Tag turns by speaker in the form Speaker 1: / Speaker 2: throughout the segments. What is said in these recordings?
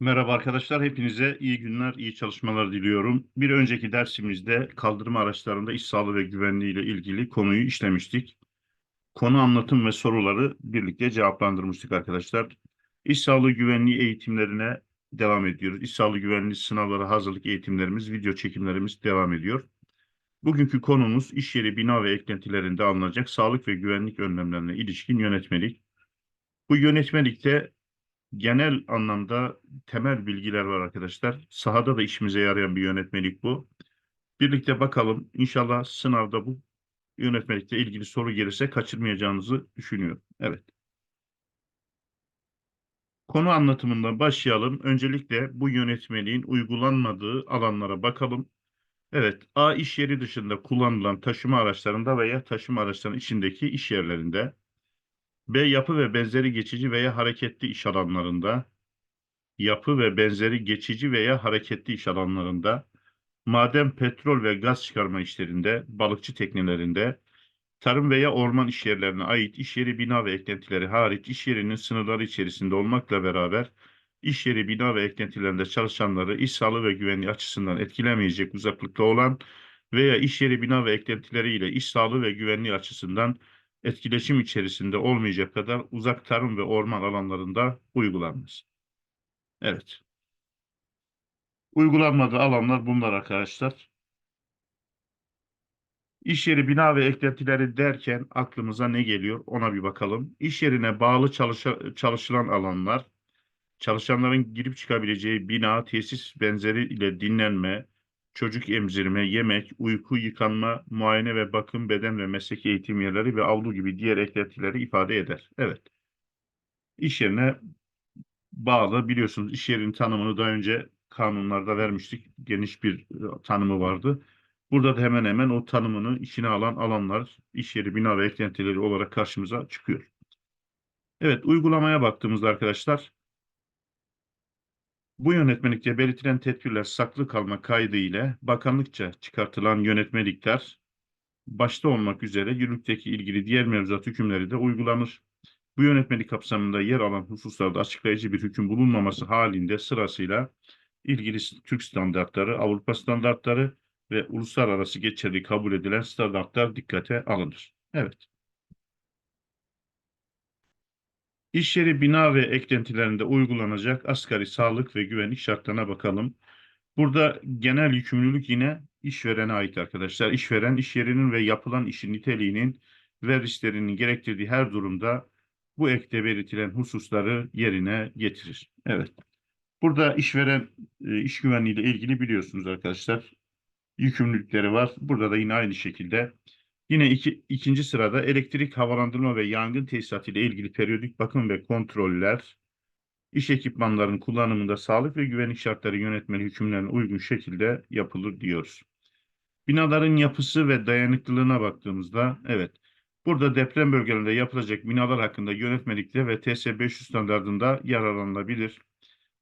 Speaker 1: Merhaba arkadaşlar, hepinize iyi günler, iyi çalışmalar diliyorum. Bir önceki dersimizde kaldırma araçlarında iş sağlığı ve güvenliği ile ilgili konuyu işlemiştik. Konu anlatım ve soruları birlikte cevaplandırmıştık arkadaşlar. İş sağlığı güvenliği eğitimlerine devam ediyoruz. İş sağlığı güvenliği sınavlara hazırlık eğitimlerimiz, video çekimlerimiz devam ediyor. Bugünkü konumuz iş yeri, bina ve eklentilerinde alınacak sağlık ve güvenlik önlemlerine ilişkin yönetmelik. Bu yönetmelikte genel anlamda temel bilgiler var arkadaşlar. Sahada da işimize yarayan bir yönetmelik bu. Birlikte bakalım. İnşallah sınavda bu yönetmelikle ilgili soru gelirse kaçırmayacağınızı düşünüyorum. Evet. Konu anlatımından başlayalım. Öncelikle bu yönetmeliğin uygulanmadığı alanlara bakalım. Evet, A iş yeri dışında kullanılan taşıma araçlarında veya taşıma araçlarının içindeki iş yerlerinde. B yapı ve benzeri geçici veya hareketli iş alanlarında. Yapı ve benzeri geçici veya hareketli iş alanlarında. Maden, petrol ve gaz çıkarma işlerinde, balıkçı teknelerinde, tarım veya orman işyerlerine ait iş yeri, bina ve eklentileri hariç iş yerinin sınırları içerisinde olmakla beraber iş yeri, bina ve eklentilerinde çalışanları iş sağlığı ve güvenliği açısından etkilemeyecek uzaklıkta olan veya iş yeri, bina ve eklentileriyle iş sağlığı ve güvenliği açısından etkileşim içerisinde olmayacak kadar uzak tarım ve orman alanlarında uygulanmaz. Evet. Uygulanmadığı alanlar bunlar arkadaşlar. İş yeri, bina ve eklentileri derken aklımıza ne geliyor ona bir bakalım. İş yerine bağlı çalışa, çalışılan alanlar, çalışanların girip çıkabileceği bina, tesis benzeri ile dinlenme, çocuk emzirme, yemek, uyku, yıkanma, muayene ve bakım, beden ve meslek eğitim yerleri ve avlu gibi diğer eklentileri ifade eder. Evet. İş yerine bağlı biliyorsunuz iş yerinin tanımını daha önce kanunlarda vermiştik. Geniş bir e, tanımı vardı. Burada da hemen hemen o tanımını içine alan alanlar, iş yeri, bina ve eklentileri olarak karşımıza çıkıyor. Evet, uygulamaya baktığımızda arkadaşlar, bu yönetmelikte belirtilen tedbirler saklı kalma kaydı ile bakanlıkça çıkartılan yönetmelikler, başta olmak üzere yürürlükteki ilgili diğer mevzuat hükümleri de uygulanır. Bu yönetmelik kapsamında yer alan hususlarda açıklayıcı bir hüküm bulunmaması halinde sırasıyla ilgili Türk standartları, Avrupa standartları ve uluslararası geçerli kabul edilen standartlar dikkate alınır. Evet. İş yeri, bina ve eklentilerinde uygulanacak asgari sağlık ve güvenlik şartlarına bakalım. Burada genel yükümlülük yine işverene ait arkadaşlar. İşveren iş yerinin ve yapılan işin niteliğinin ve risklerinin gerektirdiği her durumda bu ekte belirtilen hususları yerine getirir. Evet. Burada işveren e, iş güvenliği ile ilgili biliyorsunuz arkadaşlar yükümlülükleri var. Burada da yine aynı şekilde yine iki, ikinci sırada elektrik havalandırma ve yangın tesisatı ile ilgili periyodik bakım ve kontroller, iş ekipmanlarının kullanımında sağlık ve güvenlik şartları yönetmeli hükümlerine uygun şekilde yapılır diyoruz. Binaların yapısı ve dayanıklılığına baktığımızda evet burada deprem bölgelerinde yapılacak binalar hakkında yönetmelikte ve TS 500 standartında yararlanılabilir.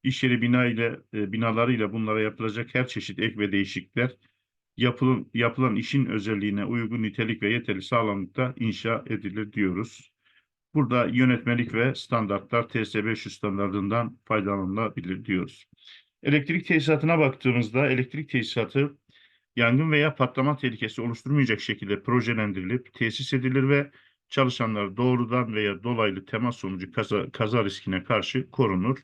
Speaker 1: İş yeri bina ile e, binalarıyla bunlara yapılacak her çeşit ek ve değişiklikler yapılan, yapılan işin özelliğine uygun nitelik ve yeterli sağlamlıkta inşa edilir diyoruz. Burada yönetmelik ve standartlar TS 500 standartından faydalanılabilir diyoruz. Elektrik tesisatına baktığımızda elektrik tesisatı yangın veya patlama tehlikesi oluşturmayacak şekilde projelendirilip tesis edilir ve çalışanlar doğrudan veya dolaylı temas sonucu kaza, kaza riskine karşı korunur.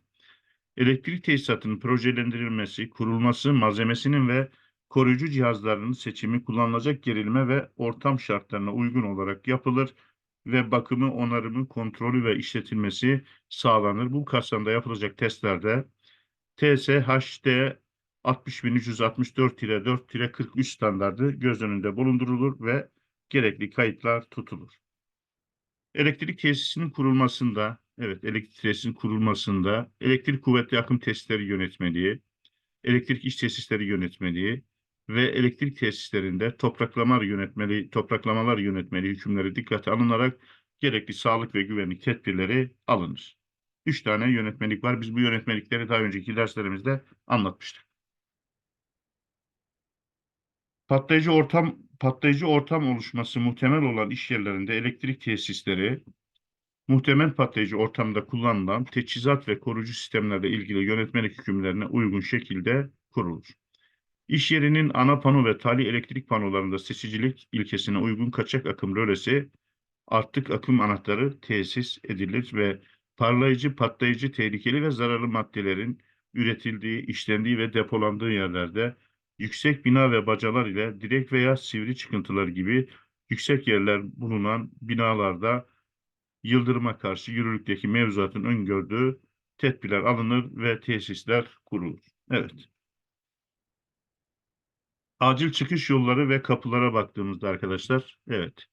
Speaker 1: Elektrik tesisatının projelendirilmesi, kurulması, malzemesinin ve koruyucu cihazlarının seçimi kullanılacak gerilme ve ortam şartlarına uygun olarak yapılır ve bakımı, onarımı, kontrolü ve işletilmesi sağlanır. Bu kapsamda yapılacak testlerde TSHD 60364-4-43 standardı göz önünde bulundurulur ve gerekli kayıtlar tutulur. Elektrik tesisinin kurulmasında, evet elektrik tesisinin kurulmasında elektrik kuvvetli akım testleri yönetmeliği, elektrik iş tesisleri yönetmeliği ve elektrik tesislerinde topraklamalar yönetmeli, topraklamalar yönetmeli hükümleri dikkate alınarak gerekli sağlık ve güvenlik tedbirleri alınır. Üç tane yönetmelik var. Biz bu yönetmelikleri daha önceki derslerimizde anlatmıştık. Patlayıcı ortam patlayıcı ortam oluşması muhtemel olan iş yerlerinde elektrik tesisleri muhtemel patlayıcı ortamda kullanılan teçhizat ve koruyucu sistemlerle ilgili yönetmelik hükümlerine uygun şekilde kurulur. İş yerinin ana pano ve tali elektrik panolarında seçicilik ilkesine uygun kaçak akım rölesi artık akım anahtarı tesis edilir ve parlayıcı, patlayıcı, tehlikeli ve zararlı maddelerin üretildiği, işlendiği ve depolandığı yerlerde yüksek bina ve bacalar ile direk veya sivri çıkıntılar gibi yüksek yerler bulunan binalarda yıldırıma karşı yürürlükteki mevzuatın öngördüğü tedbirler alınır ve tesisler kurulur. Evet. Acil çıkış yolları ve kapılara baktığımızda arkadaşlar, evet.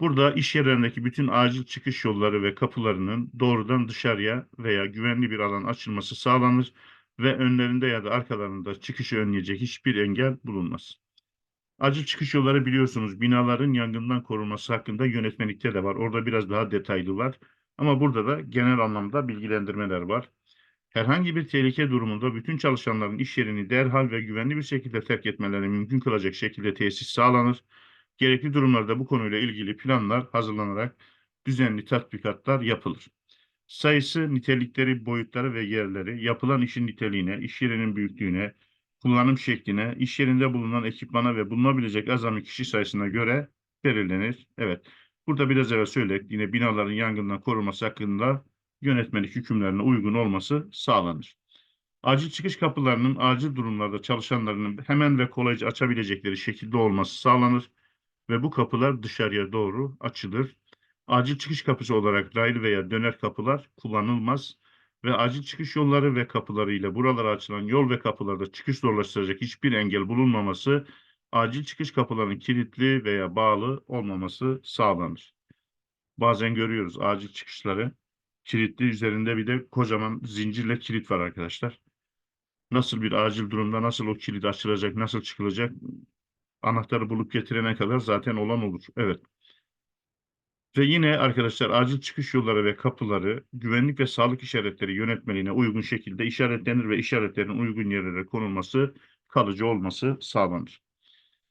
Speaker 1: Burada iş yerlerindeki bütün acil çıkış yolları ve kapılarının doğrudan dışarıya veya güvenli bir alan açılması sağlanır ve önlerinde ya da arkalarında çıkışı önleyecek hiçbir engel bulunmaz. Acil çıkış yolları biliyorsunuz binaların yangından korunması hakkında yönetmelikte de var. Orada biraz daha detaylı var. Ama burada da genel anlamda bilgilendirmeler var. Herhangi bir tehlike durumunda bütün çalışanların iş yerini derhal ve güvenli bir şekilde terk etmeleri mümkün kılacak şekilde tesis sağlanır. Gerekli durumlarda bu konuyla ilgili planlar hazırlanarak düzenli tatbikatlar yapılır. Sayısı, nitelikleri, boyutları ve yerleri, yapılan işin niteliğine, iş yerinin büyüklüğüne, kullanım şekline, iş yerinde bulunan ekipmana ve bulunabilecek azami kişi sayısına göre belirlenir. Evet, burada biraz evvel söyledik. Yine binaların yangından korunması hakkında yönetmelik hükümlerine uygun olması sağlanır. Acil çıkış kapılarının acil durumlarda çalışanların hemen ve kolayca açabilecekleri şekilde olması sağlanır ve bu kapılar dışarıya doğru açılır. Acil çıkış kapısı olarak raylı veya döner kapılar kullanılmaz ve acil çıkış yolları ve kapılarıyla buralara açılan yol ve kapılarda çıkış zorlaştıracak hiçbir engel bulunmaması, acil çıkış kapılarının kilitli veya bağlı olmaması sağlanır. Bazen görüyoruz acil çıkışları kilitli üzerinde bir de kocaman zincirle kilit var arkadaşlar. Nasıl bir acil durumda nasıl o kilit açılacak, nasıl çıkılacak anahtarı bulup getirene kadar zaten olan olur. Evet. Ve yine arkadaşlar acil çıkış yolları ve kapıları güvenlik ve sağlık işaretleri yönetmeliğine uygun şekilde işaretlenir ve işaretlerin uygun yerlere konulması, kalıcı olması sağlanır.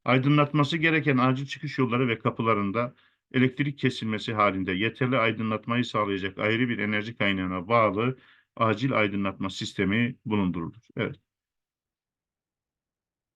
Speaker 1: Aydınlatması gereken acil çıkış yolları ve kapılarında elektrik kesilmesi halinde yeterli aydınlatmayı sağlayacak ayrı bir enerji kaynağına bağlı acil aydınlatma sistemi bulundurulur. Evet.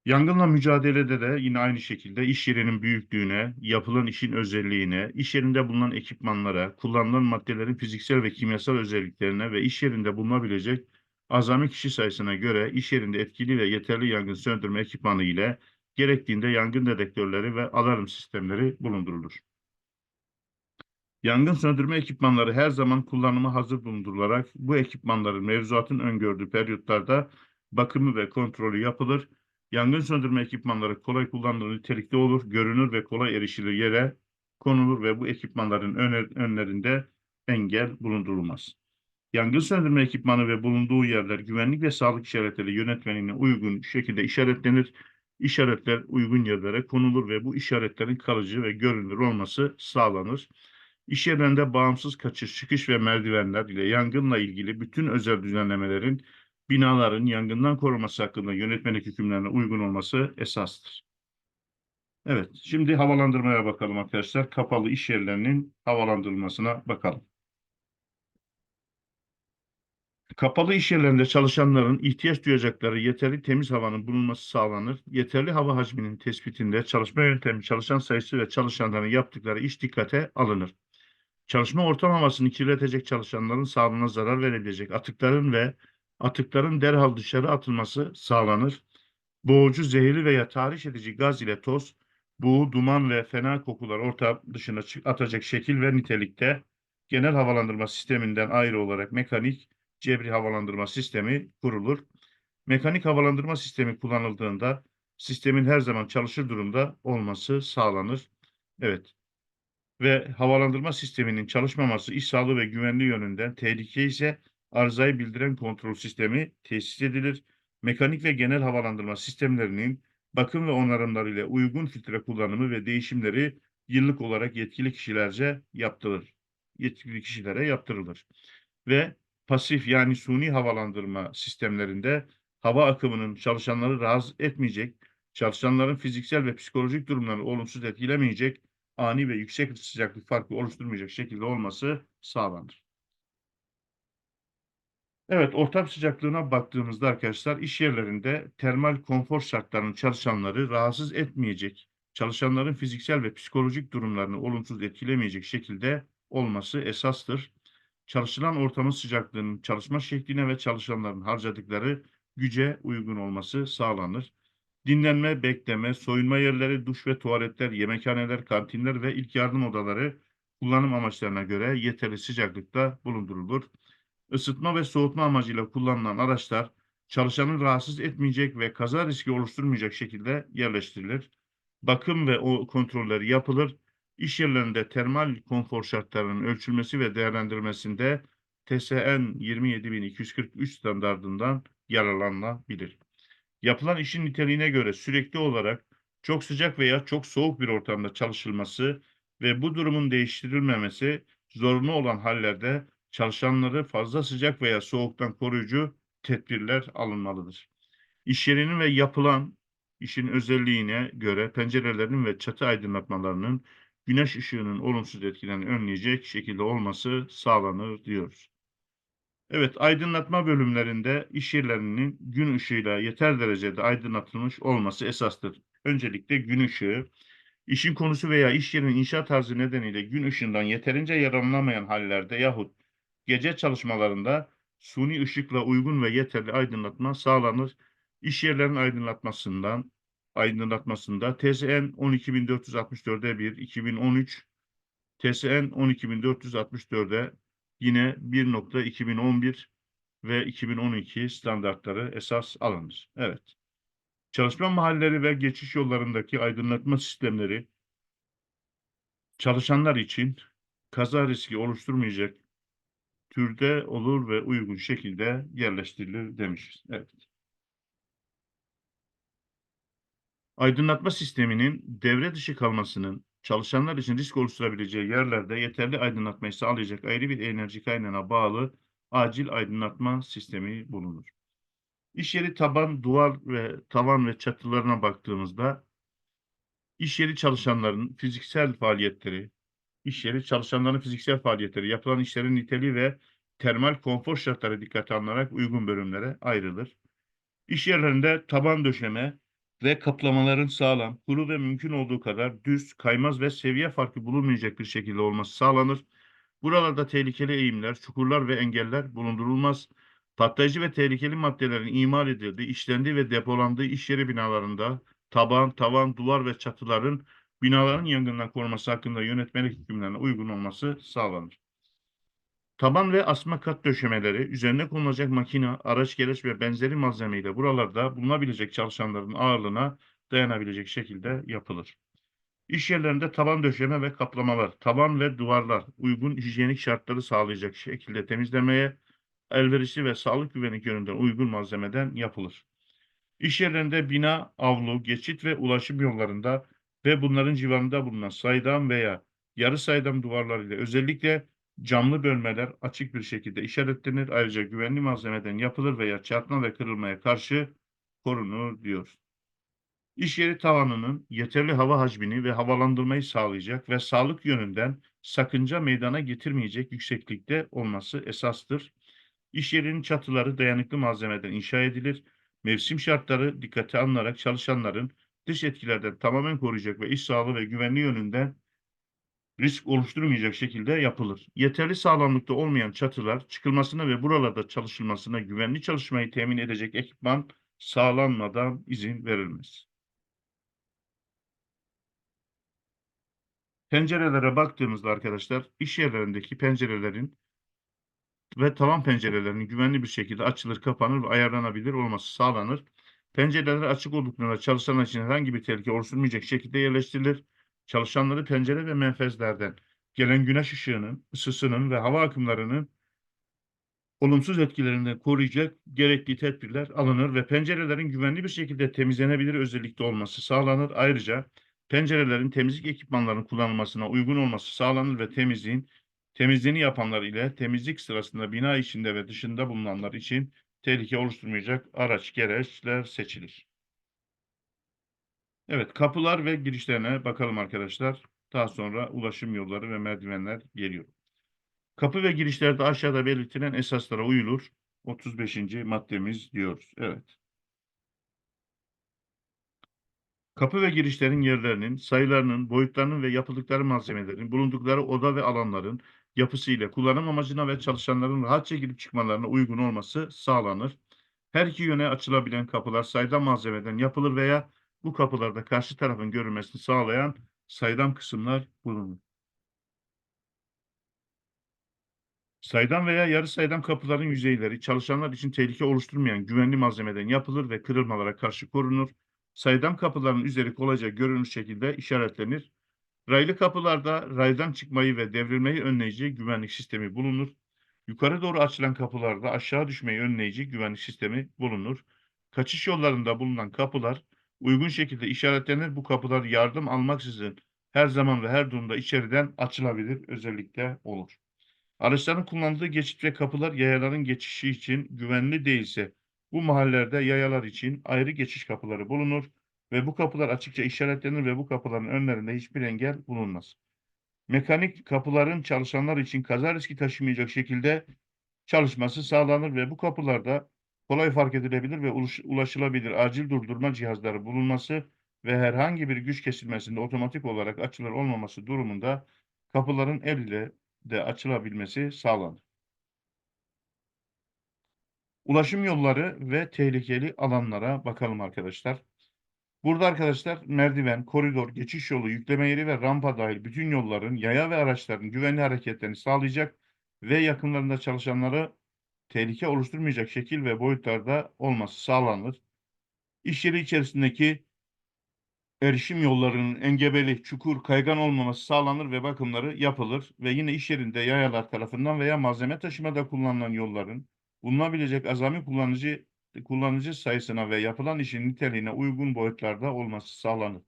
Speaker 1: Yangınla mücadelede de yine aynı şekilde iş yerinin büyüklüğüne, yapılan işin özelliğine, iş yerinde bulunan ekipmanlara, kullanılan maddelerin fiziksel ve kimyasal özelliklerine ve iş yerinde bulunabilecek azami kişi sayısına göre iş yerinde etkili ve yeterli yangın söndürme ekipmanı ile gerektiğinde yangın dedektörleri ve alarm sistemleri bulundurulur. Yangın söndürme ekipmanları her zaman kullanıma hazır bulundurularak bu ekipmanların mevzuatın öngördüğü periyotlarda bakımı ve kontrolü yapılır. Yangın söndürme ekipmanları kolay kullanılır, nitelikli olur, görünür ve kolay erişilir yere konulur ve bu ekipmanların önlerinde engel bulundurulmaz. Yangın söndürme ekipmanı ve bulunduğu yerler güvenlik ve sağlık işaretleri yönetmeliğine uygun şekilde işaretlenir. İşaretler uygun yerlere konulur ve bu işaretlerin kalıcı ve görünür olması sağlanır. İş yerlerinde bağımsız kaçış, çıkış ve merdivenler ile yangınla ilgili bütün özel düzenlemelerin binaların yangından korunması hakkında yönetmelik hükümlerine uygun olması esastır. Evet, şimdi havalandırmaya bakalım arkadaşlar. Kapalı iş yerlerinin havalandırılmasına bakalım. Kapalı iş yerlerinde çalışanların ihtiyaç duyacakları yeterli temiz havanın bulunması sağlanır. Yeterli hava hacminin tespitinde çalışma yöntemi, çalışan sayısı ve çalışanların yaptıkları iş dikkate alınır. Çalışma ortam havasını kirletecek çalışanların sağlığına zarar verebilecek atıkların ve atıkların derhal dışarı atılması sağlanır. Boğucu, zehirli veya tahriş edici gaz ile toz, buğu, duman ve fena kokular ortam dışına atacak şekil ve nitelikte genel havalandırma sisteminden ayrı olarak mekanik cebri havalandırma sistemi kurulur. Mekanik havalandırma sistemi kullanıldığında sistemin her zaman çalışır durumda olması sağlanır. Evet. Ve havalandırma sisteminin çalışmaması iş sağlığı ve güvenliği yönünden tehlike ise arızayı bildiren kontrol sistemi tesis edilir. Mekanik ve genel havalandırma sistemlerinin bakım ve onarımları ile uygun filtre kullanımı ve değişimleri yıllık olarak yetkili kişilerce yaptırılır. Yetkili kişilere yaptırılır. Ve pasif yani suni havalandırma sistemlerinde hava akımının çalışanları rahatsız etmeyecek, çalışanların fiziksel ve psikolojik durumlarını olumsuz etkilemeyecek ani ve yüksek sıcaklık farkı oluşturmayacak şekilde olması sağlanır. Evet, ortam sıcaklığına baktığımızda arkadaşlar iş yerlerinde termal konfor şartlarının çalışanları rahatsız etmeyecek, çalışanların fiziksel ve psikolojik durumlarını olumsuz etkilemeyecek şekilde olması esastır. Çalışılan ortamın sıcaklığının çalışma şekline ve çalışanların harcadıkları güce uygun olması sağlanır. Dinlenme, bekleme, soyunma yerleri, duş ve tuvaletler, yemekhaneler, kantinler ve ilk yardım odaları kullanım amaçlarına göre yeterli sıcaklıkta bulundurulur. Isıtma ve soğutma amacıyla kullanılan araçlar çalışanı rahatsız etmeyecek ve kaza riski oluşturmayacak şekilde yerleştirilir. Bakım ve o kontrolleri yapılır. İş yerlerinde termal konfor şartlarının ölçülmesi ve değerlendirilmesinde TSN 27243 standardından yararlanılabilir. Yapılan işin niteliğine göre sürekli olarak çok sıcak veya çok soğuk bir ortamda çalışılması ve bu durumun değiştirilmemesi zorunlu olan hallerde çalışanları fazla sıcak veya soğuktan koruyucu tedbirler alınmalıdır. İş yerinin ve yapılan işin özelliğine göre pencerelerin ve çatı aydınlatmalarının güneş ışığının olumsuz etkilerini önleyecek şekilde olması sağlanır diyoruz. Evet, aydınlatma bölümlerinde iş yerlerinin gün ışığıyla yeter derecede aydınlatılmış olması esastır. Öncelikle gün ışığı, işin konusu veya iş yerinin inşa tarzı nedeniyle gün ışığından yeterince yararlanamayan hallerde yahut gece çalışmalarında suni ışıkla uygun ve yeterli aydınlatma sağlanır. İş yerlerinin aydınlatmasından aydınlatmasında TSN 12464'e 1 2013 TSN 12464'e yine 1.2011 ve 2012 standartları esas alınır. Evet. Çalışma mahalleleri ve geçiş yollarındaki aydınlatma sistemleri çalışanlar için kaza riski oluşturmayacak türde olur ve uygun şekilde yerleştirilir demişiz. Evet. Aydınlatma sisteminin devre dışı kalmasının çalışanlar için risk oluşturabileceği yerlerde yeterli aydınlatmayı sağlayacak ayrı bir enerji kaynağına bağlı acil aydınlatma sistemi bulunur. İş yeri taban, duvar ve tavan ve çatılarına baktığımızda iş yeri çalışanların fiziksel faaliyetleri, iş yeri çalışanların fiziksel faaliyetleri, yapılan işlerin niteliği ve termal konfor şartları dikkate alınarak uygun bölümlere ayrılır. İş yerlerinde taban döşeme ve kaplamaların sağlam, kuru ve mümkün olduğu kadar düz, kaymaz ve seviye farkı bulunmayacak bir şekilde olması sağlanır. Buralarda tehlikeli eğimler, çukurlar ve engeller bulundurulmaz. Patlayıcı ve tehlikeli maddelerin imal edildiği, işlendiği ve depolandığı iş yeri binalarında taban, tavan, duvar ve çatıların binaların yangından koruması hakkında yönetmelik hükümlerine uygun olması sağlanır. Taban ve asma kat döşemeleri, üzerine konulacak makina, araç gereç ve benzeri malzemeyle buralarda bulunabilecek çalışanların ağırlığına dayanabilecek şekilde yapılır. İş yerlerinde taban döşeme ve kaplamalar, taban ve duvarlar uygun hijyenik şartları sağlayacak şekilde temizlemeye elverişli ve sağlık güvenlik yönünden uygun malzemeden yapılır. İş yerlerinde bina, avlu, geçit ve ulaşım yollarında ve bunların civarında bulunan saydam veya yarı saydam duvarlar ile özellikle camlı bölmeler açık bir şekilde işaretlenir. Ayrıca güvenli malzemeden yapılır veya çarpma ve kırılmaya karşı korunur diyor. İş yeri tavanının yeterli hava hacmini ve havalandırmayı sağlayacak ve sağlık yönünden sakınca meydana getirmeyecek yükseklikte olması esastır. İş yerinin çatıları dayanıklı malzemeden inşa edilir. Mevsim şartları dikkate alınarak çalışanların dış etkilerden tamamen koruyacak ve iş sağlığı ve güvenliği yönünden risk oluşturmayacak şekilde yapılır. Yeterli sağlamlıkta olmayan çatılar çıkılmasına ve buralarda çalışılmasına güvenli çalışmayı temin edecek ekipman sağlanmadan izin verilmez. Pencerelere baktığımızda arkadaşlar iş yerlerindeki pencerelerin ve tavan pencerelerinin güvenli bir şekilde açılır, kapanır ve ayarlanabilir olması sağlanır. Pencereler açık olduklarında çalışanlar için herhangi bir tehlike oluşturmayacak şekilde yerleştirilir. Çalışanları pencere ve menfezlerden gelen güneş ışığının, ısısının ve hava akımlarının olumsuz etkilerinden koruyacak gerekli tedbirler alınır ve pencerelerin güvenli bir şekilde temizlenebilir özellikte olması sağlanır. Ayrıca pencerelerin temizlik ekipmanlarının kullanılmasına uygun olması sağlanır ve temizliğin temizliğini yapanlar ile temizlik sırasında bina içinde ve dışında bulunanlar için tehlike oluşturmayacak araç gereçler seçilir. Evet, kapılar ve girişlerine bakalım arkadaşlar. Daha sonra ulaşım yolları ve merdivenler geliyor. Kapı ve girişlerde aşağıda belirtilen esaslara uyulur. 35. maddemiz diyoruz. Evet. Kapı ve girişlerin yerlerinin, sayılarının, boyutlarının ve yapıldıkları malzemelerin, bulundukları oda ve alanların yapısı ile kullanım amacına ve çalışanların rahatça girip çıkmalarına uygun olması sağlanır. Her iki yöne açılabilen kapılar saydam malzemeden yapılır veya bu kapılarda karşı tarafın görülmesini sağlayan saydam kısımlar bulunur. Saydam veya yarı saydam kapıların yüzeyleri çalışanlar için tehlike oluşturmayan güvenli malzemeden yapılır ve kırılmalara karşı korunur. Saydam kapıların üzeri kolayca görünür şekilde işaretlenir. Raylı kapılarda raydan çıkmayı ve devrilmeyi önleyici güvenlik sistemi bulunur. Yukarı doğru açılan kapılarda aşağı düşmeyi önleyici güvenlik sistemi bulunur. Kaçış yollarında bulunan kapılar uygun şekilde işaretlenir. Bu kapılar yardım almaksızın her zaman ve her durumda içeriden açılabilir özellikle olur. Araçların kullandığı geçit ve kapılar yayaların geçişi için güvenli değilse bu mahallelerde yayalar için ayrı geçiş kapıları bulunur ve bu kapılar açıkça işaretlenir ve bu kapıların önlerinde hiçbir engel bulunmaz. Mekanik kapıların çalışanlar için kaza riski taşımayacak şekilde çalışması sağlanır ve bu kapılarda kolay fark edilebilir ve ulaş- ulaşılabilir acil durdurma cihazları bulunması ve herhangi bir güç kesilmesinde otomatik olarak açılır olmaması durumunda kapıların el ile de açılabilmesi sağlanır. Ulaşım yolları ve tehlikeli alanlara bakalım arkadaşlar. Burada arkadaşlar merdiven, koridor, geçiş yolu, yükleme yeri ve rampa dahil bütün yolların yaya ve araçların güvenli hareketlerini sağlayacak ve yakınlarında çalışanları tehlike oluşturmayacak şekil ve boyutlarda olması sağlanır. İş yeri içerisindeki erişim yollarının engebeli, çukur, kaygan olmaması sağlanır ve bakımları yapılır ve yine iş yerinde yayalar tarafından veya malzeme taşımada kullanılan yolların bulunabilecek azami kullanıcı kullanıcı sayısına ve yapılan işin niteliğine uygun boyutlarda olması sağlanır.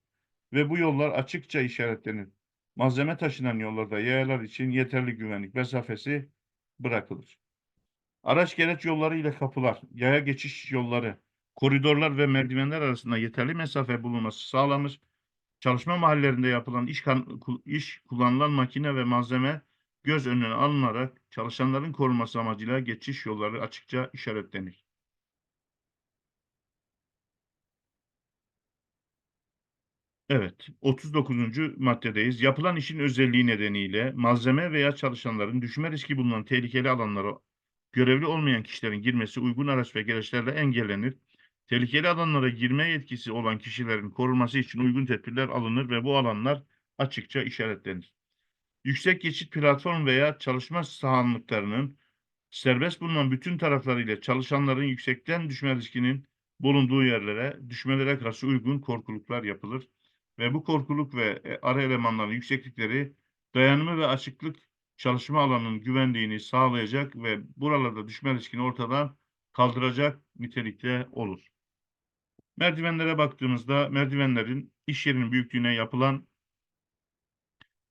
Speaker 1: Ve bu yollar açıkça işaretlenir. Malzeme taşınan yollarda yayalar için yeterli güvenlik mesafesi bırakılır. Araç gereç yolları ile kapılar, yaya geçiş yolları, koridorlar ve merdivenler arasında yeterli mesafe bulunması sağlanır. Çalışma mahallelerinde yapılan iş, kan- iş kullanılan makine ve malzeme göz önüne alınarak çalışanların korunması amacıyla geçiş yolları açıkça işaretlenir. Evet, 39. maddedeyiz. Yapılan işin özelliği nedeniyle malzeme veya çalışanların düşme riski bulunan tehlikeli alanlara görevli olmayan kişilerin girmesi uygun araç ve gereçlerle engellenir. Tehlikeli alanlara girme yetkisi olan kişilerin korunması için uygun tedbirler alınır ve bu alanlar açıkça işaretlenir. Yüksek geçit platform veya çalışma sahanlıklarının serbest bulunan bütün taraflarıyla çalışanların yüksekten düşme riskinin bulunduğu yerlere düşmelere karşı uygun korkuluklar yapılır ve bu korkuluk ve e, ara elemanların yükseklikleri dayanımı ve açıklık çalışma alanının güvenliğini sağlayacak ve buralarda düşme riskini ortadan kaldıracak nitelikte olur. Merdivenlere baktığımızda merdivenlerin iş yerinin büyüklüğüne yapılan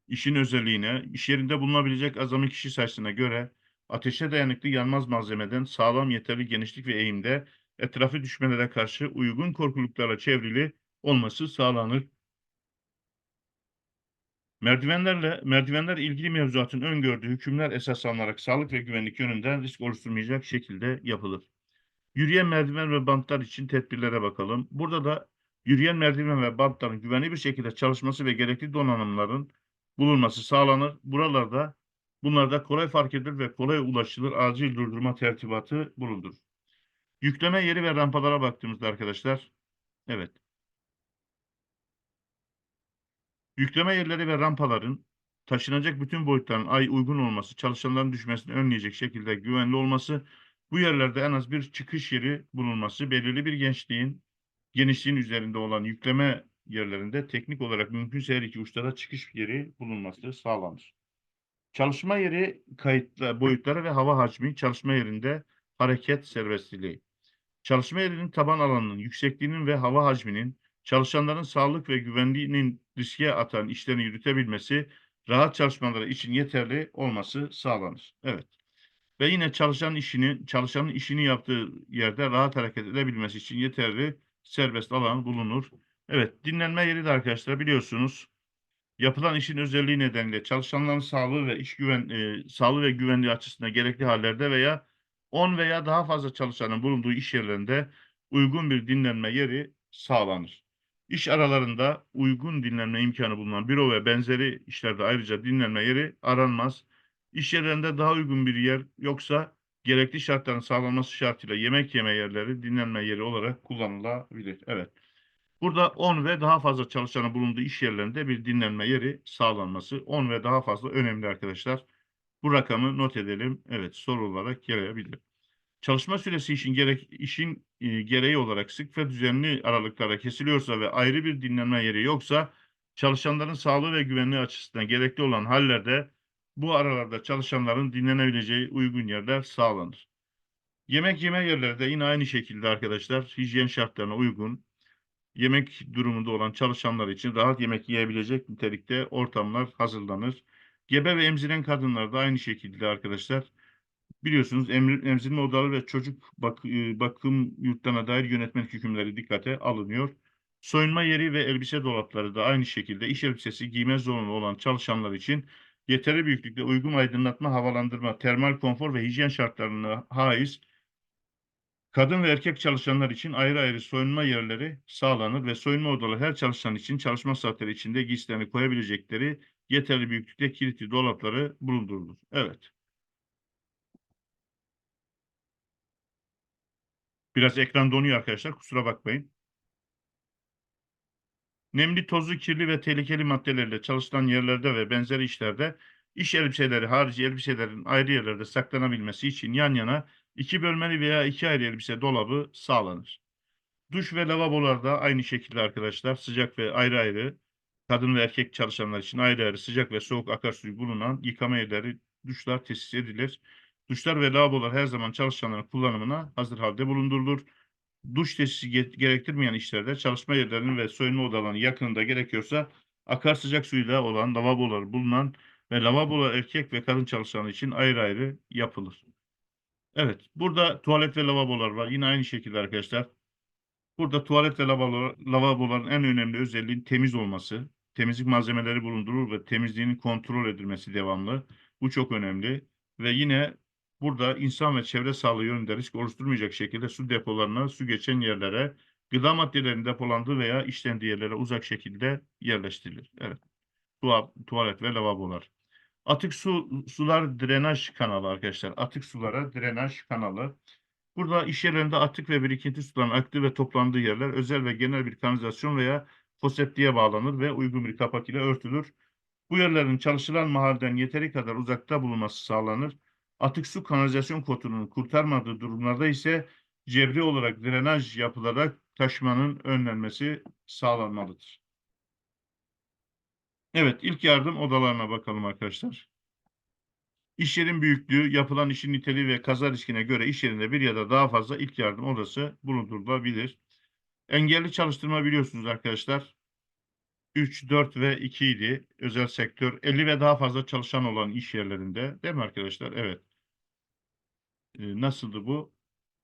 Speaker 1: işin özelliğine, iş yerinde bulunabilecek azami kişi sayısına göre ateşe dayanıklı yanmaz malzemeden sağlam yeterli genişlik ve eğimde etrafı düşmelere karşı uygun korkuluklarla çevrili olması sağlanır. Merdivenlerle merdivenler ilgili mevzuatın öngördüğü hükümler esas alınarak sağlık ve güvenlik yönünden risk oluşturmayacak şekilde yapılır. Yürüyen merdiven ve bantlar için tedbirlere bakalım. Burada da yürüyen merdiven ve bantların güvenli bir şekilde çalışması ve gerekli donanımların bulunması sağlanır. Buralarda bunlarda kolay fark edilir ve kolay ulaşılır acil durdurma tertibatı bulundur. Yükleme yeri ve rampalara baktığımızda arkadaşlar, evet. Yükleme yerleri ve rampaların taşınacak bütün boyutların ay uygun olması, çalışanların düşmesini önleyecek şekilde güvenli olması, bu yerlerde en az bir çıkış yeri bulunması, belirli bir gençliğin genişliğin üzerinde olan yükleme yerlerinde teknik olarak mümkünse her iki uçta da çıkış yeri bulunması sağlanır. Çalışma yeri kayıtlı boyutları ve hava hacmi çalışma yerinde hareket serbestliliği. Çalışma yerinin taban alanının yüksekliğinin ve hava hacminin çalışanların sağlık ve güvenliğinin riske atan işlerini yürütebilmesi, rahat çalışmaları için yeterli olması sağlanır. Evet. Ve yine çalışan işini, çalışanın işini yaptığı yerde rahat hareket edebilmesi için yeterli serbest alan bulunur. Evet, dinlenme yeri de arkadaşlar biliyorsunuz Yapılan işin özelliği nedeniyle çalışanların sağlığı ve iş güven e, sağlığı ve güvenliği açısından gerekli hallerde veya 10 veya daha fazla çalışanın bulunduğu iş yerlerinde uygun bir dinlenme yeri sağlanır. İş aralarında uygun dinlenme imkanı bulunan büro ve benzeri işlerde ayrıca dinlenme yeri aranmaz. İş yerlerinde daha uygun bir yer yoksa gerekli şartların sağlanması şartıyla yemek yeme yerleri dinlenme yeri olarak kullanılabilir. Evet. Burada 10 ve daha fazla çalışanın bulunduğu iş yerlerinde bir dinlenme yeri sağlanması 10 ve daha fazla önemli arkadaşlar. Bu rakamı not edelim. Evet soru olarak gelebilir. Çalışma süresi işin gerek işin e, gereği olarak sık ve düzenli aralıklarla kesiliyorsa ve ayrı bir dinlenme yeri yoksa çalışanların sağlığı ve güvenliği açısından gerekli olan hallerde bu aralarda çalışanların dinlenebileceği uygun yerler sağlanır. Yemek yeme yerleri de yine aynı şekilde arkadaşlar hijyen şartlarına uygun yemek durumunda olan çalışanlar için rahat yemek yiyebilecek nitelikte ortamlar hazırlanır. Gebe ve emziren kadınlar da aynı şekilde arkadaşlar biliyorsunuz emri- emzirme odaları ve çocuk bak- e, bakım yurtlarına dair yönetmelik hükümleri dikkate alınıyor. Soyunma yeri ve elbise dolapları da aynı şekilde iş elbisesi giyme zorunlu olan çalışanlar için yeterli büyüklükte uygun aydınlatma, havalandırma, termal konfor ve hijyen şartlarına haiz kadın ve erkek çalışanlar için ayrı ayrı soyunma yerleri sağlanır ve soyunma odaları her çalışan için çalışma saatleri içinde giysilerini koyabilecekleri yeterli büyüklükte kilitli dolapları bulundurulur. Evet. Biraz ekran donuyor arkadaşlar. Kusura bakmayın. Nemli, tozlu, kirli ve tehlikeli maddelerle çalışılan yerlerde ve benzeri işlerde iş elbiseleri harici elbiselerin ayrı yerlerde saklanabilmesi için yan yana iki bölmeli veya iki ayrı elbise dolabı sağlanır. Duş ve lavabolarda aynı şekilde arkadaşlar sıcak ve ayrı ayrı kadın ve erkek çalışanlar için ayrı ayrı sıcak ve soğuk akarsuyu bulunan yıkama yerleri, duşlar tesis edilir. Duşlar ve lavabolar her zaman çalışanların kullanımına hazır halde bulundurulur. Duş tesisi ge- gerektirmeyen işlerde çalışma yerlerinin ve soyunma odalarının yakınında gerekiyorsa akar sıcak suyla olan lavabolar bulunan ve lavabolar erkek ve kadın çalışanlar için ayrı ayrı yapılır. Evet, burada tuvalet ve lavabolar var. Yine aynı şekilde arkadaşlar. Burada tuvalet ve lavabolar, lavaboların en önemli özelliği temiz olması. Temizlik malzemeleri bulundurur ve temizliğinin kontrol edilmesi devamlı. Bu çok önemli. Ve yine burada insan ve çevre sağlığı yönünde risk oluşturmayacak şekilde su depolarına, su geçen yerlere, gıda maddelerinin depolandığı veya işlendiği yerlere uzak şekilde yerleştirilir. Evet. Tuva- tuvalet ve lavabolar. Atık su sular drenaj kanalı arkadaşlar. Atık sulara drenaj kanalı. Burada iş yerlerinde atık ve birikinti suların aktığı ve toplandığı yerler özel ve genel bir kanalizasyon veya foseptiğe bağlanır ve uygun bir kapak ile örtülür. Bu yerlerin çalışılan mahalleden yeteri kadar uzakta bulunması sağlanır. Atık su kanalizasyon kotunun kurtarmadığı durumlarda ise cebri olarak drenaj yapılarak taşımanın önlenmesi sağlanmalıdır. Evet, ilk yardım odalarına bakalım arkadaşlar. İş yerin büyüklüğü, yapılan işin niteliği ve kaza riskine göre iş yerinde bir ya da daha fazla ilk yardım odası bulundurulabilir. Engelli çalıştırma biliyorsunuz arkadaşlar. 3, 4 ve 2 idi. Özel sektör 50 ve daha fazla çalışan olan iş yerlerinde. Değil mi arkadaşlar? Evet. Ee, nasıldı bu?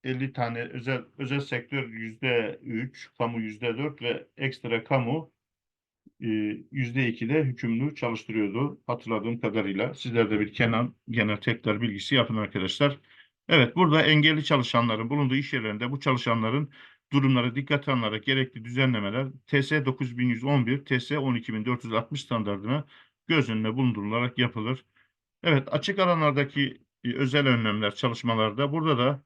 Speaker 1: 50 tane özel özel sektör %3, kamu %4 ve ekstra kamu e, yüzde ikide hükümlü çalıştırıyordu hatırladığım kadarıyla. Sizler de bir Kenan genel tekrar bilgisi yapın arkadaşlar. Evet burada engelli çalışanların bulunduğu iş yerlerinde bu çalışanların durumları dikkate alınarak gerekli düzenlemeler TS 9111, TS 12460 standartına göz önüne bulundurularak yapılır. Evet açık alanlardaki özel önlemler çalışmalarda burada da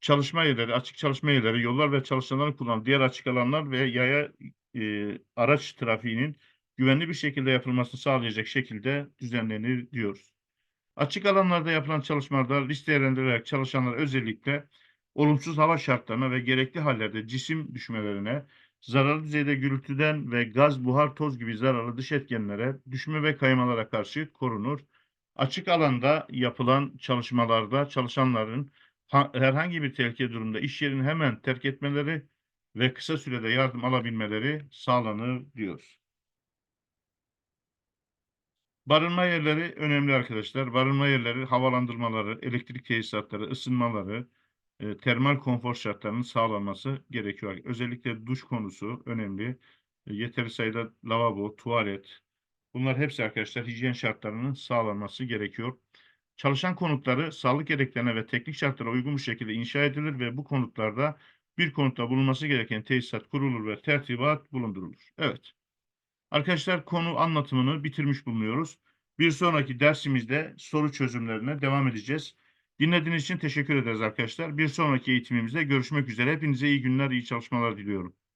Speaker 1: çalışma yerleri, açık çalışma yerleri, yollar ve çalışanların kullandığı diğer açık alanlar ve yaya e, araç trafiğinin güvenli bir şekilde yapılmasını sağlayacak şekilde düzenlenir diyoruz. Açık alanlarda yapılan çalışmalarda risk değerlendirilerek çalışanlar özellikle olumsuz hava şartlarına ve gerekli hallerde cisim düşmelerine, zararlı düzeyde gürültüden ve gaz, buhar, toz gibi zararlı dış etkenlere, düşme ve kaymalara karşı korunur. Açık alanda yapılan çalışmalarda çalışanların ha- herhangi bir tehlike durumda iş yerini hemen terk etmeleri ve kısa sürede yardım alabilmeleri sağlanır diyor. Barınma yerleri önemli arkadaşlar. Barınma yerleri havalandırmaları, elektrik tesisatları, ısınmaları, e, termal konfor şartlarının sağlanması gerekiyor. Özellikle duş konusu önemli. E, yeteri sayıda lavabo, tuvalet, Bunlar hepsi arkadaşlar hijyen şartlarının sağlanması gerekiyor. Çalışan konutları sağlık gereklerine ve teknik şartlara uygun bir şekilde inşa edilir ve bu konutlarda bir konutta bulunması gereken tesisat kurulur ve tertibat bulundurulur. Evet. Arkadaşlar konu anlatımını bitirmiş bulunuyoruz. Bir sonraki dersimizde soru çözümlerine devam edeceğiz. Dinlediğiniz için teşekkür ederiz arkadaşlar. Bir sonraki eğitimimizde görüşmek üzere. Hepinize iyi günler, iyi çalışmalar diliyorum.